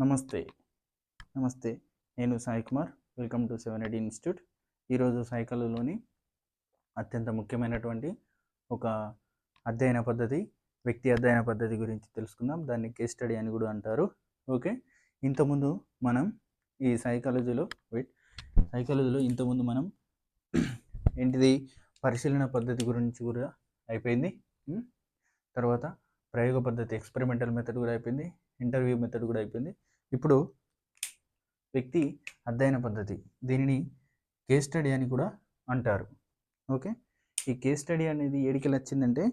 నమస్తే. నమస్తే. నేను Sai Kumar. Welcome to seven eighty institute. ఈరోజు సైకిల్లోని అత్యంత ముఖ్యమైనటువంటి ఒక అధ్యయన పద్ధతి వ్యక్తి అధ్యయన పద్ధతి గురించి తెలుసుకుందాం. దాన్ని కేస్ స్టడీ అని కూడా అంటారు. ఓకే? ఇంతకుముందు మనం ఈ సైకాలజీలో వెయిట్ సైకాలజీలో ఇంతకుముందు మనం ఏంటిది? పరిశీలన పద్ధతి గురించి కూడా అయిపోయింది. తర్వాత ప్రయోగ పద్ధతి ఎక్స్పెరిమెంటల్ మెథడ్ కూడా అయిపోయింది. ఇంటర్వ్యూ మెథడ్ కూడా అయిపోయింది. ఇప్పుడు వ్యక్తి అధ్యయన పద్ధతి దీనిని కేస్ స్టడీ అని కూడా అంటారు. ఓకే? ఈ కేస్ స్టడీ అనేది ఏడికి వచ్చిందంటే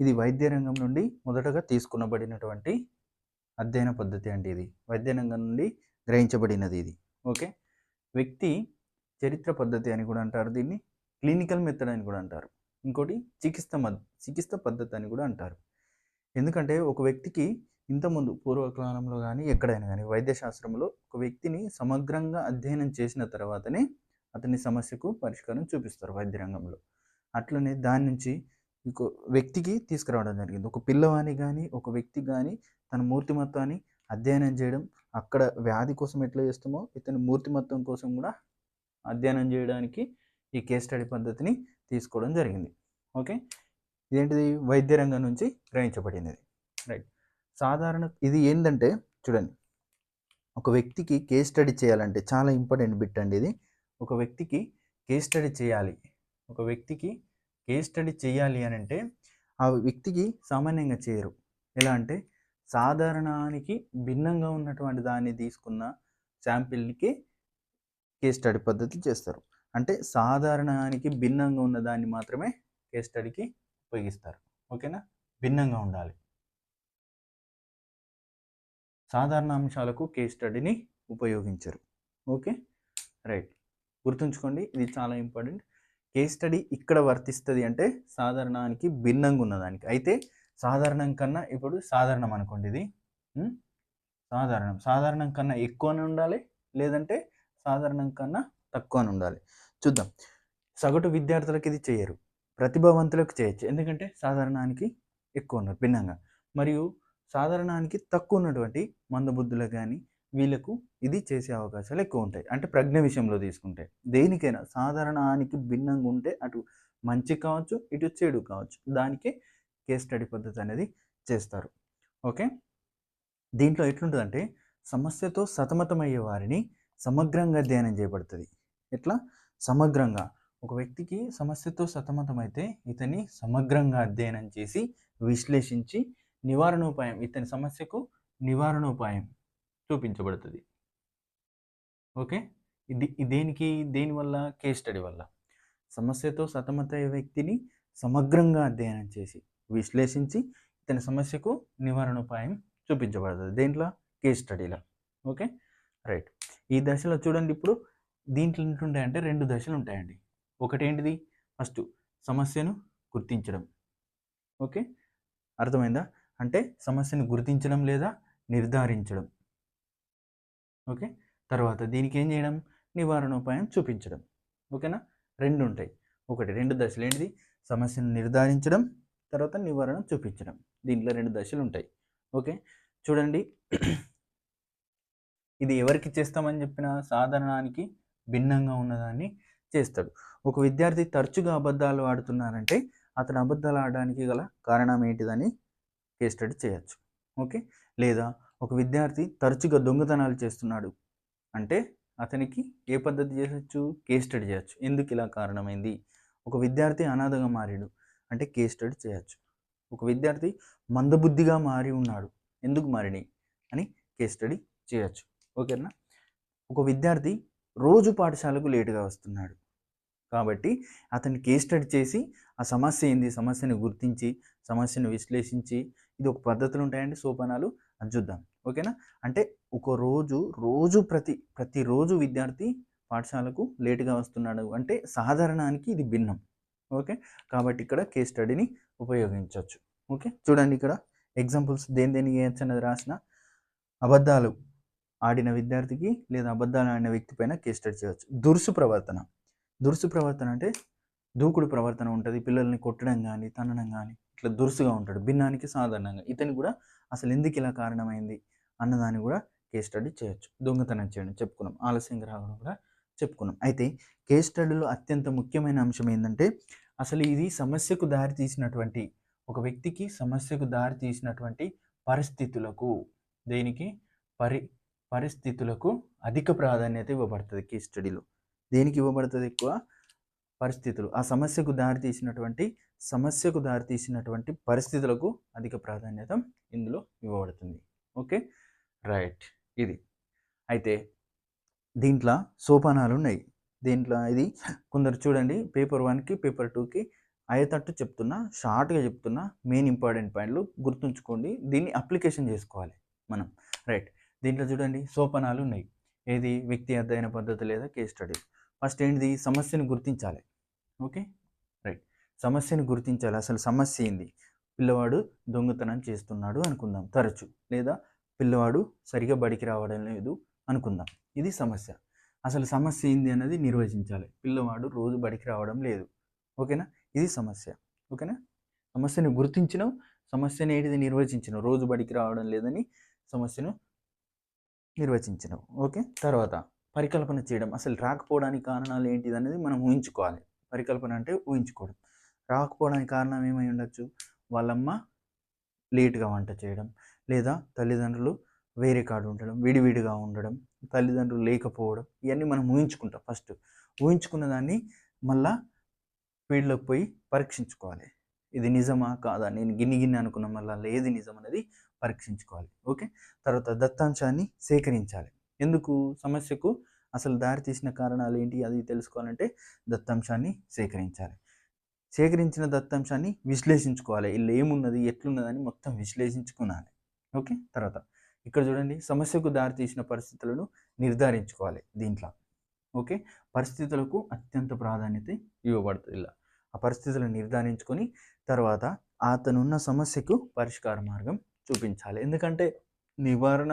ఇది వైద్య రంగం నుండి మొదటగా తీసుకునబడినటువంటి అధ్యయన పద్ధతి అంటే ఇది. వైద్య రంగం నుండి గ్రహించబడినది ఇది. ఓకే? వ్యక్తి చరిత్ర పద్ధతి అని కూడా అంటారు దీన్ని. క్లినికల్ మెథడ్ అని కూడా అంటారు. ఇంకోటి చికిత్స మద్ చికిత్స పద్ధతి అని కూడా అంటారు. ఎందుకంటే ఒక వ్యక్తికి ఇంతకుముందు పూర్వకాలంలో కానీ ఎక్కడైనా కానీ వైద్యశాస్త్రంలో ఒక వ్యక్తిని సమగ్రంగా అధ్యయనం చేసిన తర్వాతనే అతని సమస్యకు పరిష్కారం చూపిస్తారు వైద్య రంగంలో అట్లనే దాని నుంచి ఇంకో వ్యక్తికి తీసుకురావడం జరిగింది. ఒక పిల్లవాని కానీ ఒక వ్యక్తి కానీ తన మూర్తిమత్వాన్ని అధ్యయనం చేయడం అక్కడ వ్యాధి కోసం ఎట్లా చేస్తామో ఇతని మూర్తిమత్వం కోసం కూడా అధ్యయనం చేయడానికి ఈ కేస్ స్టడీ పద్ధతిని తీసుకోవడం జరిగింది. ఓకే? ఇదేంటిది? వైద్య రంగం నుంచి గ్రహించబడినది రైట్. సాధారణ ఇది ఏంటంటే చూడండి. ఒక వ్యక్తికి కేస్ స్టడీ చేయాలంటే చాలా ఇంపార్టెంట్ బిట్ అండి ఇది. ఒక వ్యక్తికి కేస్ స్టడీ చేయాలి. ఒక వ్యక్తికి కేస్ స్టడీ చేయాలి అని అంటే ఆ వ్యక్తికి సామాన్యంగా చేయరు. ఎలా అంటే సాధారణానికి భిన్నంగా ఉన్నటువంటి దాన్ని తీసుకున్న శాంపిల్కి కేస్ స్టడీ పద్ధతి చేస్తారు. అంటే సాధారణానికి భిన్నంగా ఉన్న దాన్ని మాత్రమే కేస్ స్టడీకి ఉపయోగిస్తారు. ఓకేనా? భిన్నంగా ఉండాలి. సాధారణ అంశాలకు కేస్ స్టడీని ఉపయోగించరు. ఓకే రైట్ గుర్తుంచుకోండి ఇది చాలా ఇంపార్టెంట్ కేస్ స్టడీ ఇక్కడ వర్తిస్తుంది అంటే సాధారణానికి భిన్నంగా ఉన్నదానికి. అయితే సాధారణం కన్నా ఇప్పుడు సాధారణం అనుకోండి ఇది. Hmm? సాధారణం. సాధారణం కన్నా ఎక్కువనే ఉండాలి లేదంటే సాధారణం కన్నా తక్కువనే ఉండాలి. చూద్దాం. సగటు విద్యార్థులకు ఇది చేయరు. ప్రతిభావంతులకు చేయొచ్చు. ఎందుకంటే సాధారణానికి ఎక్కువ ఉన్నారు భిన్నంగా. మరియు సాధారణానికి తక్కువ ఉన్నటువంటి మందబుద్ధులకు కానీ వీళ్ళకు ఇది చేసే అవకాశాలు ఎక్కువ ఉంటాయి అంటే ప్రజ్ఞ విషయంలో తీసుకుంటే దేనికైనా సాధారణానికి భిన్నంగా ఉంటే అటు మంచి కావచ్చు ఇటు చెడు కావచ్చు దానికే కేస్ స్టడీ పద్ధతి అనేది చేస్తారు. ఓకే? దీంట్లో ఎట్లుంటుందంటే సమస్యతో సతమతమయ్యే వారిని సమగ్రంగా అధ్యయనం చేయబడుతుంది. ఎట్లా? సమగ్రంగా. ఒక వ్యక్తికి సమస్యతో సతమతమైతే ఇతన్ని సమగ్రంగా అధ్యయనం చేసి విశ్లేషించి నివారణోపాయం. ఇతని సమస్యకు నివారణోపాయం చూపించబడుతుంది. ఓకే? ఇది దేనికి దేనివల్ల కేస్ స్టడీ వల్ల. సమస్యతో సతమతయ్యే వ్యక్తిని సమగ్రంగా అధ్యయనం చేసి విశ్లేషించి ఇతని సమస్యకు నివారణోపాయం చూపించబడుతుంది. దేంట్లో? కేస్ స్టడీలో. ఓకే? రైట్. ఈ దశలో చూడండి ఇప్పుడు. దీంట్లో ఏంటుంటాయంటే రెండు దశలు ఉంటాయండి. ఒకటి ఏంటిది ఫస్ట్ సమస్యను గుర్తించడం. ఓకే? అర్థమైందా? అంటే సమస్యను గుర్తించడం లేదా నిర్ధారించడం. ఓకే? తర్వాత దీనికి ఏం చేయడం? నివారణోపాయం చూపించడం. ఓకేనా? రెండు ఉంటాయి. ఒకటి రెండు దశలు ఏంటిది? సమస్యను నిర్ధారించడం తర్వాత నివారణ చూపించడం. దీంట్లో రెండు దశలు ఉంటాయి. ఓకే? చూడండి. ఇది ఎవరికి చేస్తామని చెప్పిన సాధారణానికి భిన్నంగా ఉన్నదాన్ని చేస్తాడు. ఒక విద్యార్థి తరచుగా అబద్ధాలు ఆడుతున్నారంటే అతను అబద్ధాలు ఆడడానికి గల కారణం ఏంటిదని కేస్ స్టడీ చేయొచ్చు. ఓకే లేదా ఒక విద్యార్థి తరచుగా దొంగతనాలు చేస్తున్నాడు అంటే అతనికి ఏ పద్ధతి చేయొచ్చు? కేస్ స్టడీ చేయొచ్చు. ఎందుకు ఇలా కారణమైంది? ఒక విద్యార్థి అనాథగా మారాడు అంటే కేస్ స్టడీ చేయొచ్చు. ఒక విద్యార్థి మందబుద్ధిగా మారి ఉన్నాడు ఎందుకు మారినాయి అని కేస్ స్టడీ చేయొచ్చు. ఓకేనా ఒక విద్యార్థి రోజు పాఠశాలకు లేటుగా వస్తున్నాడు కాబట్టి అతన్ని కేస్ స్టడీ చేసి ఆ సమస్య ఏంది? సమస్యను గుర్తించి సమస్యను విశ్లేషించి ఇది ఒక పద్ధతులు ఉంటాయండి సోపానాలు. అది చూద్దాం. ఓకేనా? అంటే ఒక రోజు రోజు ప్రతి ప్రతిరోజు విద్యార్థి పాఠశాలకు లేటుగా వస్తున్నాడు అంటే సాధారణానికి ఇది భిన్నం. ఓకే? కాబట్టి ఇక్కడ కేస్ స్టడీని ఉపయోగించవచ్చు ఓకే? చూడండి ఇక్కడ ఎగ్జాంపుల్స్ దేని దేని చేయొచ్చు అన్నది రాసిన అబద్ధాలు ఆడిన విద్యార్థికి లేదా అబద్ధాలు ఆడిన వ్యక్తి పైన కేస్ స్టడీ చేయవచ్చు దురుసు ప్రవర్తన. దురుసు ప్రవర్తన అంటే దూకుడు ప్రవర్తన ఉంటుంది. పిల్లల్ని కొట్టడం కానీ తనడం కానీ ఇట్లా దురుసుగా ఉంటాడు. భిన్నానికి సాధారణంగా. ఇతని కూడా అసలు ఎందుకు ఇలా కారణమైంది అన్నదాన్ని కూడా కేస్ స్టడీ చేయొచ్చు. దొంగతనం చేయడం చెప్పుకున్నాం. ఆలస్యంగా రావడం కూడా చెప్పుకున్నాం. అయితే కేస్ స్టడీలో అత్యంత ముఖ్యమైన అంశం ఏంటంటే అసలు ఇది సమస్యకు దారి తీసినటువంటి ఒక వ్యక్తికి సమస్యకు దారి తీసినటువంటి పరిస్థితులకు దేనికి? పరి పరిస్థితులకు అధిక ప్రాధాన్యత ఇవ్వబడుతుంది కేస్ స్టడీలో దేనికి ఇవ్వబడుతుంది ఎక్కువ? పరిస్థితులు. ఆ సమస్యకు దారి తీసినటువంటి సమస్యకు దారితీసినటువంటి పరిస్థితులకు అధిక ప్రాధాన్యత ఇందులో ఇవ్వబడుతుంది. ఓకే? రైట్. ఇది. అయితే దీంట్లో సోపానాలు ఉన్నాయి. దీంట్లో ఇది కొందరు చూడండి పేపర్ వన్కి పేపర్ టూకి అయ్యేటట్టు చెప్తున్నా షార్ట్గా చెప్తున్నా మెయిన్ ఇంపార్టెంట్ పాయింట్లు గుర్తుంచుకోండి. దీన్ని అప్లికేషన్ చేసుకోవాలి మనం. రైట్. దీంట్లో చూడండి సోపానాలు ఉన్నాయి. ఏది? వ్యక్తి అధ్యయన పద్ధతి లేదా కేస్ స్టడీ ఫస్ట్ ఏంటిది? సమస్యను గుర్తించాలి. ఓకే? సమస్యను గుర్తించాలి. అసలు సమస్య ఏంది? పిల్లవాడు దొంగతనం చేస్తున్నాడు అనుకుందాం. తరచు. లేదా పిల్లవాడు సరిగా బడికి రావడం లేదు అనుకుందాం. ఇది సమస్య. అసలు సమస్య ఏంది అన్నది నిర్వచించాలి. పిల్లవాడు రోజు బడికి రావడం లేదు. ఓకేనా? ఇది సమస్య. ఓకేనా? సమస్యను గుర్తించినావు సమస్యను ఏంటిది నిర్వచించిన? రోజు బడికి రావడం లేదని సమస్యను నిర్వచించినావు ఓకే? తర్వాత పరికల్పన చేయడం. అసలు రాకపోవడానికి కారణాలు ఏంటిది అనేది మనం ఊహించుకోవాలి. పరికల్పన అంటే ఊహించుకోవడం. రాకపోవడానికి కారణం ఏమై ఉండొచ్చు? వాళ్ళమ్మ లేట్గా వంట చేయడం. లేదా తల్లిదండ్రులు వేరే కాడు ఉండడం విడివిడిగా ఉండడం తల్లిదండ్రులు లేకపోవడం ఇవన్నీ మనం ఊహించుకుంటాం ఫస్ట్. ఊహించుకున్న దాన్ని మళ్ళా ఫీల్డ్లోకి పోయి పరీక్షించుకోవాలి. ఇది నిజమా కాదా? నేను గిన్ని గిన్ని అనుకున్న మళ్ళీ ఏది నిజం అనేది పరీక్షించుకోవాలి. ఓకే? తర్వాత దత్తాంశాన్ని సేకరించాలి. ఎందుకు? సమస్యకు అసలు దారి తీసిన కారణాలు ఏంటి? అది తెలుసుకోవాలంటే దత్తాంశాన్ని సేకరించాలి. సేకరించిన దత్తాంశాన్ని విశ్లేషించుకోవాలి. వీళ్ళు ఏమున్నది ఎట్లున్నదని మొత్తం విశ్లేషించుకోవాలి ఓకే? తర్వాత ఇక్కడ చూడండి. సమస్యకు దారి తీసిన పరిస్థితులను నిర్ధారించుకోవాలి దీంట్లో. ఓకే? పరిస్థితులకు అత్యంత ప్రాధాన్యత ఇవ్వబడుతుంది ఇలా. ఆ పరిస్థితులను నిర్ధారించుకొని తర్వాత అతనున్న సమస్యకు పరిష్కార మార్గం చూపించాలి. ఎందుకంటే నివారణ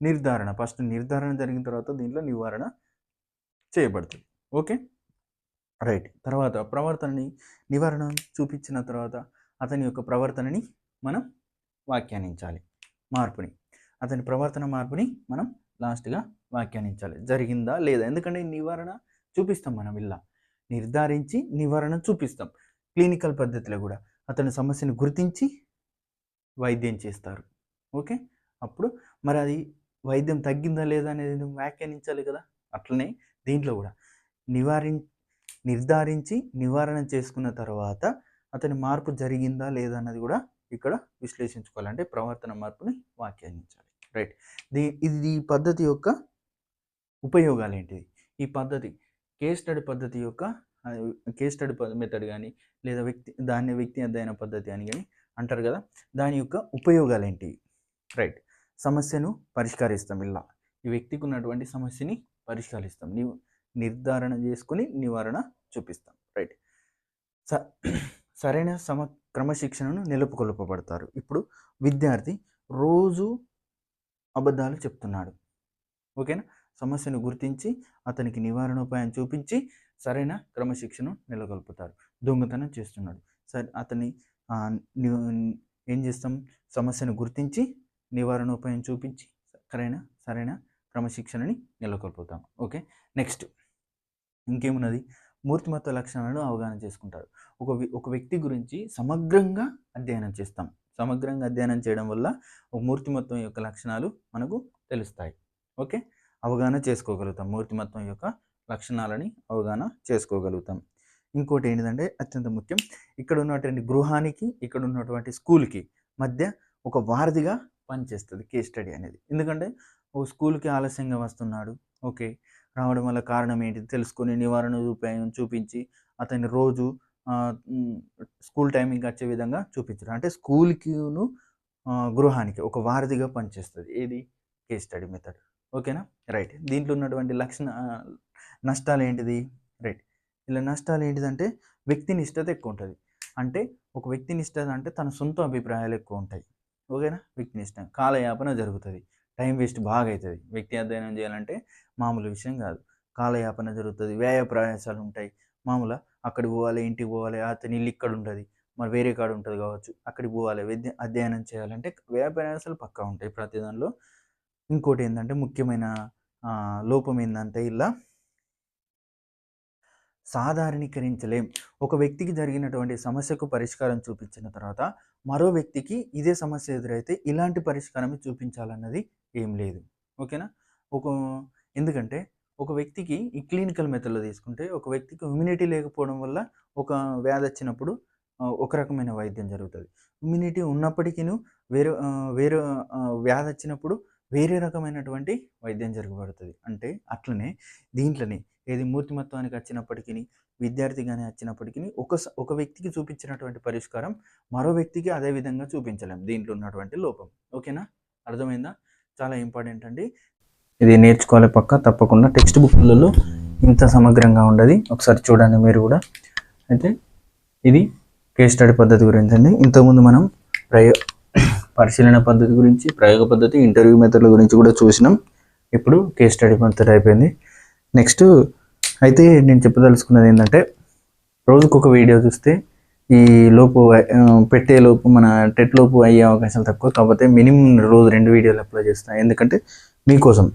నిర్ధారణ. ఫస్ట్ నిర్ధారణ జరిగిన తర్వాత దీంట్లో నివారణ చేయబడుతుంది. ఓకే? రైట్. తర్వాత ప్రవర్తనని నివారణ చూపించిన తర్వాత అతని యొక్క ప్రవర్తనని మనం వ్యాఖ్యానించాలి. మార్పుని. అతని ప్రవర్తన మార్పుని మనం లాస్ట్గా వ్యాఖ్యానించాలి. జరిగిందా లేదా? ఎందుకంటే నివారణ చూపిస్తాం మనం ఇలా. నిర్ధారించి నివారణ చూపిస్తాం. క్లినికల్ పద్ధతిలో కూడా అతని సమస్యను గుర్తించి వైద్యం చేస్తారు. ఓకే? అప్పుడు మరి అది వైద్యం తగ్గిందా లేదా అనేది వ్యాఖ్యానించాలి కదా? అట్లనే దీంట్లో కూడా నివారించ నిర్ధారించి నివారణ చేసుకున్న తర్వాత అతని మార్పు జరిగిందా లేదా అన్నది కూడా ఇక్కడ విశ్లేషించుకోవాలంటే ప్రవర్తన మార్పుని వ్యాఖ్యానించాలి. రైట్. దీ ఇది ఈ పద్ధతి యొక్క ఉపయోగాలు ఏంటిది ఈ పద్ధతి కేస్ స్టడీ పద్ధతి యొక్క కేస్ స్టడీ మెథడ్ కానీ లేదా వ్యక్తి దాన్ని వ్యక్తి అధ్యయన పద్ధతి అని కానీ అంటారు కదా దాని యొక్క ఉపయోగాలు ఏంటి రైట్. సమస్యను పరిష్కరిస్తాం ఇలా. ఈ వ్యక్తికి ఉన్నటువంటి సమస్యని పరిష్కరిస్తాం. నీవు నిర్ధారణ చేసుకుని నివారణ చూపిస్తాం. రైట్. స సరైన సమ క్రమశిక్షణను నిలుపుకొల్పబడతారు ఇప్పుడు విద్యార్థి రోజు అబద్ధాలు చెప్తున్నాడు. ఓకేనా? సమస్యను గుర్తించి అతనికి నివారణోపాయం చూపించి సరైన క్రమశిక్షణను నెలకొల్పుతారు. దొంగతనం చేస్తున్నాడు. సరే అతని ఏం చేస్తాం? సమస్యను గుర్తించి నివారణోపాయం చూపించి సరైన సరైన క్రమశిక్షణని నెలకొల్పుతాం. ఓకే? నెక్స్ట్. ఇంకేమున్నది? మూర్తిమత్వ లక్షణాలను అవగాహన చేసుకుంటారు ఒక ఒక వ్యక్తి గురించి సమగ్రంగా అధ్యయనం చేస్తాం. సమగ్రంగా అధ్యయనం చేయడం వల్ల ఒక మూర్తిమత్వం యొక్క లక్షణాలు మనకు తెలుస్తాయి. ఓకే? అవగాహన చేసుకోగలుగుతాం. మూర్తిమత్వం యొక్క లక్షణాలని అవగాహన చేసుకోగలుగుతాం. ఇంకోటి ఏంటంటే అత్యంత ముఖ్యం ఇక్కడ ఉన్నటువంటి గృహానికి ఇక్కడ ఉన్నటువంటి స్కూల్కి మధ్య ఒక వారధిగా పనిచేస్తుంది కేస్ స్టడీ అనేది. ఎందుకంటే ఓ స్కూల్కి ఆలస్యంగా వస్తున్నాడు. ఓకే? రావడం వల్ల కారణం ఏంటి? తెలుసుకొని నివారణ ఉపాయం చూపించి అతని రోజు స్కూల్ టైమింగ్ వచ్చే విధంగా చూపించడం. అంటే స్కూల్కిను గృహానికి ఒక వారధిగా పనిచేస్తుంది. ఏది? Case study method. ఓకేనా? రైట్. దీంట్లో ఉన్నటువంటి లక్షణ నష్టాలు ఏంటిది? రైట్. ఇలా నష్టాలు ఏంటిదంటే వ్యక్తి నిష్టత ఎక్కువ ఉంటుంది. అంటే ఒక వ్యక్తి నిష్టత అంటే తన సొంత అభిప్రాయాలు ఎక్కువ ఉంటాయి. ఓకేనా? వ్యక్తి నిష్ట కాలయాపన జరుగుతుంది. టైం వేస్ట్ బాగా అవుతుంది వ్యక్తి అధ్యయనం చేయాలంటే మామూలు విషయం కాదు. కాలయాపన జరుగుతుంది వ్యయ ప్రయాసాలు ఉంటాయి. మామూలు అక్కడికి పోవాలి ఇంటికి పోవాలి అతని ఇల్లు ఇక్కడ ఉంటుంది మరి వేరే కాడ ఉంటుంది కావచ్చు. అక్కడికి పోవాలి విద్య అధ్యయనం చేయాలంటే వ్యయ ప్రయాసాలు పక్కా ఉంటాయి ప్రతి దానిలో. ఇంకోటి ఏంటంటే ముఖ్యమైన లోపం ఏంటంటే ఇలా సాధారణీకరించలేం. ఒక వ్యక్తికి జరిగినటువంటి సమస్యకు పరిష్కారం చూపించిన తర్వాత మరో వ్యక్తికి ఇదే సమస్య ఎదురైతే ఇలాంటి పరిష్కారమే చూపించాలన్నది ఏం లేదు. ఓకేనా? ఒక ఎందుకంటే ఒక వ్యక్తికి ఈ క్లినికల్ మెథడ్లో తీసుకుంటే ఒక వ్యక్తికి ఇమ్యూనిటీ లేకపోవడం వల్ల ఒక వ్యాధి వచ్చినప్పుడు ఒక రకమైన వైద్యం జరుగుతుంది. ఇమ్యూనిటీ ఉన్నప్పటికీ వేరే వేరే వ్యాధి వచ్చినప్పుడు వేరే రకమైనటువంటి వైద్యం జరగబడుతుంది. అంటే అట్లనే దీంట్లోనే ఏది మూర్తిమత్వానికి వచ్చినప్పటికీ విద్యార్థి కానీ వచ్చినప్పటికీ ఒక స- ఒక వ్యక్తికి చూపించినటువంటి పరిష్కారం మరో వ్యక్తికి అదే విధంగా చూపించలేం దీంట్లో ఉన్నటువంటి లోపం. ఓకేనా? అర్థమైందా? చాలా ఇంపార్టెంట్ అండి. ఇది నేర్చుకోవాలి పక్క తప్పకుండా. టెక్స్ట్ బుక్లలో ఇంత సమగ్రంగా ఉండదు. ఒకసారి చూడండి మీరు కూడా. అయితే ఇది కేస్ స్టడీ పద్ధతి గురించి అండి. ఇంతకుముందు మనం ప్రయో పరిశీలన పద్ధతి గురించి ప్రయోగ పద్ధతి ఇంటర్వ్యూ మెథడ్ల గురించి కూడా చూసినాం. ఇప్పుడు కేస్ స్టడీ పద్ధతి అయిపోయింది. నెక్స్ట్ అయితే నేను చెప్పదలుచుకున్నది ఏంటంటే రోజుకొక వీడియో చూస్తే ఈ లోపు పెట్టే లోపు మన టెట్ లోపు అయ్యే అవకాశాలు తక్కువ. కాకపోతే మినిమం రోజు రెండు వీడియోలు అప్లై చేస్తాను ఎందుకంటే మీకోసం.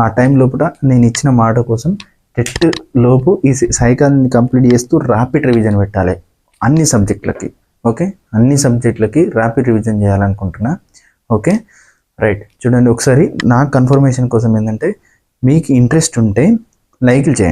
ఆ టైం లోపల నేను ఇచ్చిన మాట కోసం టెట్ లోపు ఈ సైకాన్ని కంప్లీట్ చేస్తూ ర్యాపిడ్ రివిజన్ పెట్టాలి. అన్ని సబ్జెక్టులకి. ఓకే? అన్ని సబ్జెక్టులకి ర్యాపిడ్ రివిజన్ చేయాలనుకుంటున్నా. ఓకే? రైట్. చూడండి ఒకసారి నా కన్ఫర్మేషన్ కోసం ఏంటంటే మీకు ఇంట్రెస్ట్ ఉంటే లైక్లు చేయండి.